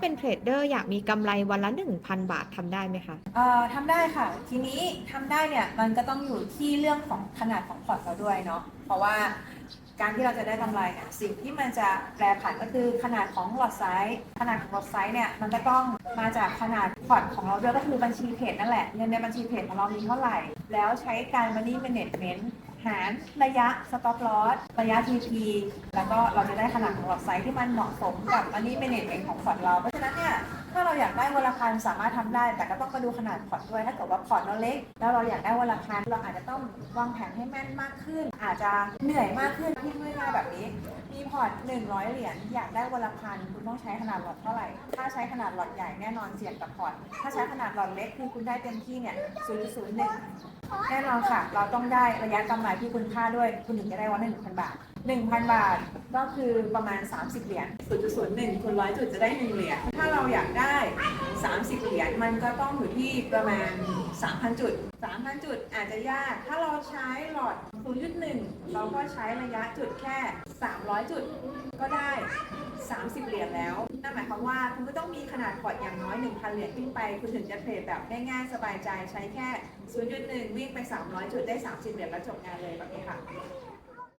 เป็นเทรดเดอร์อยากมีกำไรวันละ 1,000 บาททำได้ไหมคะ เอ่อทำได้ค่ะ ทีนี้ทำได้เนี่ยมันก็ต้องอยู่ที่เรื่องของขนาดของพอร์ตเราด้วยเนาะเพราะว่าการที่เราจะได้กำไรเนี่ยสิ่งที่มันจะแปรผันก็คือขนาดของหลอดไซส์ขนาดของหลอดไซส์เนี่ยมันก็ต้องมาจากขนาดพอร์ตของเราด้วยก็คือบัญชีเทรดนั่นแหละเงินในบัญชีเทรดของเรามีเท่าไหร่ แล้วใช้การ money management หารระยะ stop loss ระยะ TP แล้วก็เราจะได้ขนาดของหลอดไซส์ที่มันเหมาะสมกับ money management ของพอร์ตเรา เพราะฉะนั้นเนี่ยถ้าเราอยากได้วันละพันสามารถทำได้ แต่ก็ต้องมาดูขนาดพอร์ตด้วย ถ้าเกิดว่าพอร์ตเราเล็ก แล้วเราอยากได้วันละพันเราอาจจะต้องวางแผนให้แม่นมากขึ้น อาจจะเหนื่อยมากขึ้นที่ง่ายๆแบบนี้ มีพอร์ต100 เหรียญอยากได้วันละพันคุณต้องใช้ขนาดหลอดเท่าไหร่ ถ้าใช้ขนาดหลอดใหญ่แน่นอนเสี่ยงกับพอร์ตถ้าใช้ขนาดหลอดเล็กคือคุณได้เต็มที่เนี่ย0.01 แน่นอนค่ะ เราต้องได้ระยะกำไรที่คุณค่าด้วย คุณถึงจะได้วันละ1,000บาท1,000บาทก็คือประมาณ 30 เหรียญ0.01คูณ100จุดจะได้1เหรียญถ้าเราอยากได้ 30 เหรียญมันก็ต้องอยู่ที่ประมาณ 3,000 จุด 3,000 จุดอาจจะยาก ถ้าเราใช้หลอด0.1 เราก็ใช้ระยะจุดแค่ 300 จุดก็ได้ 30 เหรียญแล้ว นั่นหมายความว่าคุณก็ต้องมีขนาดพอร์ตอย่างน้อย 1,000 เหรียญขึ้นไป คุณถึงจะเทรดแบบได้ง่ายสบายใจใช้แค่ 0.1 วิ่งไป 300 จุดได้ 30 เหรียญแล้วจบงานเลยแบบนี้ค่ะ